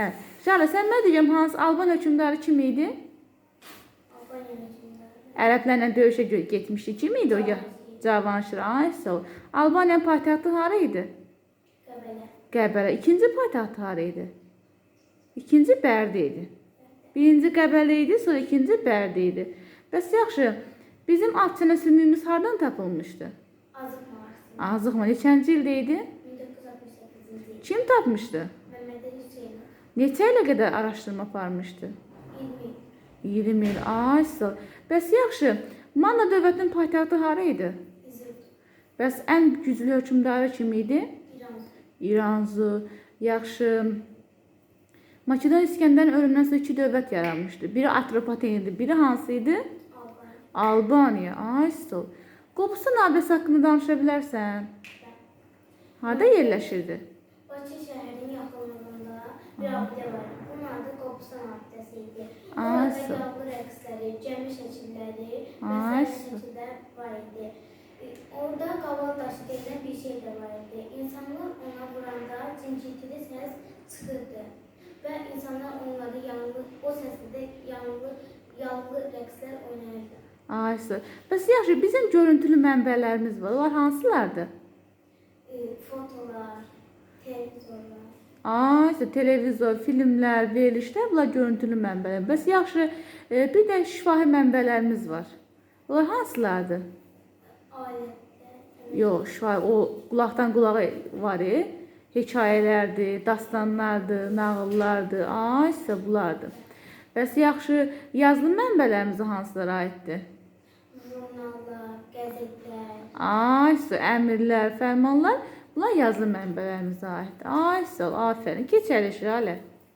Hə. Şahla sən mən deyəcəm hansı Alban hökmdarı kim idi? Ərəblərlə döyüşə getmişdi. Kim idi o? Cavanşir. Ay sağ ol. Albaniyanın paytaxtı hara idi? Kabele. Qəbələ. İkinci paytaxtı hara idi? İkinci Bərdə idi. Birinci Qəbələ idi, sonra ikinci Bərdə idi. Bəs yaxşı, bizim Atçana sümüyümüz hardan tapılmışdı? Mağarası. Azıqma neçənci ildə idi? 1968 yıl. Kim tapmışdı? Neçə ilə qədər araşdırma aparmışdı? 20. 20 il. Ay sağ. Bəs yaxşı, Manna dövlətinin paytaxtı hara idi? İzird. Bəs ən güclü hökmdarı kim idi? İran. İranzu. Yaxşı. Makedon İskəndərin ölümündən sonra iki dövlət yaranmışdı. Biri Atropaten idi, biri hansı idi? Alban. Albaniya. Ay sağ. ol. Qobustan abidəsi haqqında danışa bilərsən? Harda yerləşirdi? Bir abidə var. Bunun adı idi. Ay, Burada yağlı rəqsləri, gəmi şəkilləri sağ- şəkillər var idi. E, Orada qaval daşı deyilən bir şey də var idi. İnsanlar ona vuranda cincirtili səs çıxırdı. Və insanlar onları yanlı, o səslə də yanlı, yağlı rəqslər oynayırdı. Ay sağ. ol. Bəs yaxşı, bizim görüntülü mənbələrimiz var. Onlar hansılardır? E, fotolar, televizorlar. Ay, işte televizor, filmlər, verilişlər bunlar görüntülü mənbələr. Bəs yaxşı, e, bir də şifahi mənbələrimiz var. Onlar hansılardır? Alətlər. Yox, şifahi o qulaqdan qulağa var. E? Hekayələrdir, dastanlardır, nağıllardır. Ay, isə bunlardır. Bəs yaxşı, yazılı mənbələrimiz hansılara aiddir? Jurnallar, qəzetlər. Ay, isə əmrlər, fərmanlar bunlar yazılı mənbələrimizə aiddir. Ay, sağ ol, afərin. Keçəli Şalə.